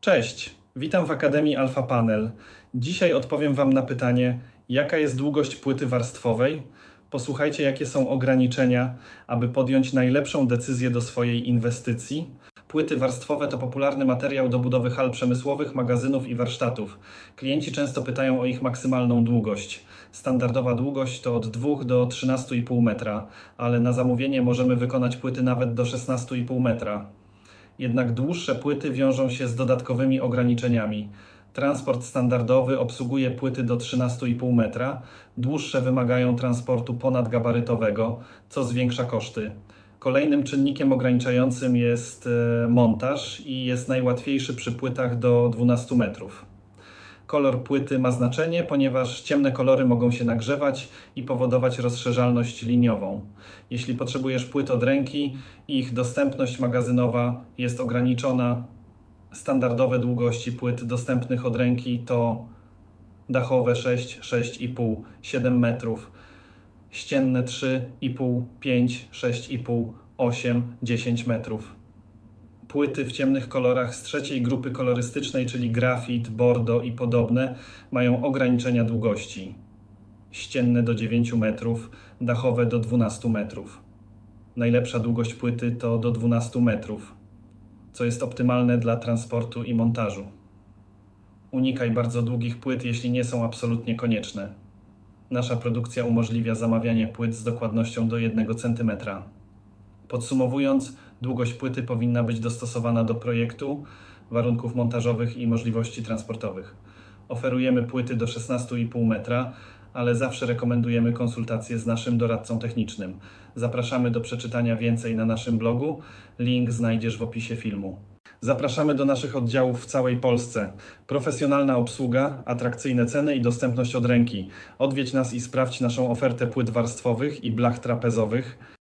Cześć, witam w Akademii Alpha Panel. Dzisiaj odpowiem Wam na pytanie, jaka jest długość płyty warstwowej. Posłuchajcie, jakie są ograniczenia, aby podjąć najlepszą decyzję do swojej inwestycji. Płyty warstwowe to popularny materiał do budowy hal przemysłowych, magazynów i warsztatów. Klienci często pytają o ich maksymalną długość. Standardowa długość to od 2 do 13,5 metra, ale na zamówienie możemy wykonać płyty nawet do 16,5 metra. Jednak dłuższe płyty wiążą się z dodatkowymi ograniczeniami. Transport standardowy obsługuje płyty do 13,5 metra, dłuższe wymagają transportu ponadgabarytowego, co zwiększa koszty. Kolejnym czynnikiem ograniczającym jest e, montaż i jest najłatwiejszy przy płytach do 12 metrów. Kolor płyty ma znaczenie, ponieważ ciemne kolory mogą się nagrzewać i powodować rozszerzalność liniową. Jeśli potrzebujesz płyt od ręki, ich dostępność magazynowa jest ograniczona. Standardowe długości płyt dostępnych od ręki to dachowe 6, 6,5, 7 metrów, ścienne 3,5, 5, 6,5, 8, 10 metrów płyty w ciemnych kolorach z trzeciej grupy kolorystycznej, czyli grafit, bordo i podobne, mają ograniczenia długości. Ścienne do 9 metrów, dachowe do 12 metrów. Najlepsza długość płyty to do 12 metrów, co jest optymalne dla transportu i montażu. Unikaj bardzo długich płyt, jeśli nie są absolutnie konieczne. Nasza produkcja umożliwia zamawianie płyt z dokładnością do 1 cm. Podsumowując, długość płyty powinna być dostosowana do projektu, warunków montażowych i możliwości transportowych. Oferujemy płyty do 16,5 metra, ale zawsze rekomendujemy konsultacje z naszym doradcą technicznym. Zapraszamy do przeczytania więcej na naszym blogu. Link znajdziesz w opisie filmu. Zapraszamy do naszych oddziałów w całej Polsce. Profesjonalna obsługa, atrakcyjne ceny i dostępność od ręki. Odwiedź nas i sprawdź naszą ofertę płyt warstwowych i blach trapezowych.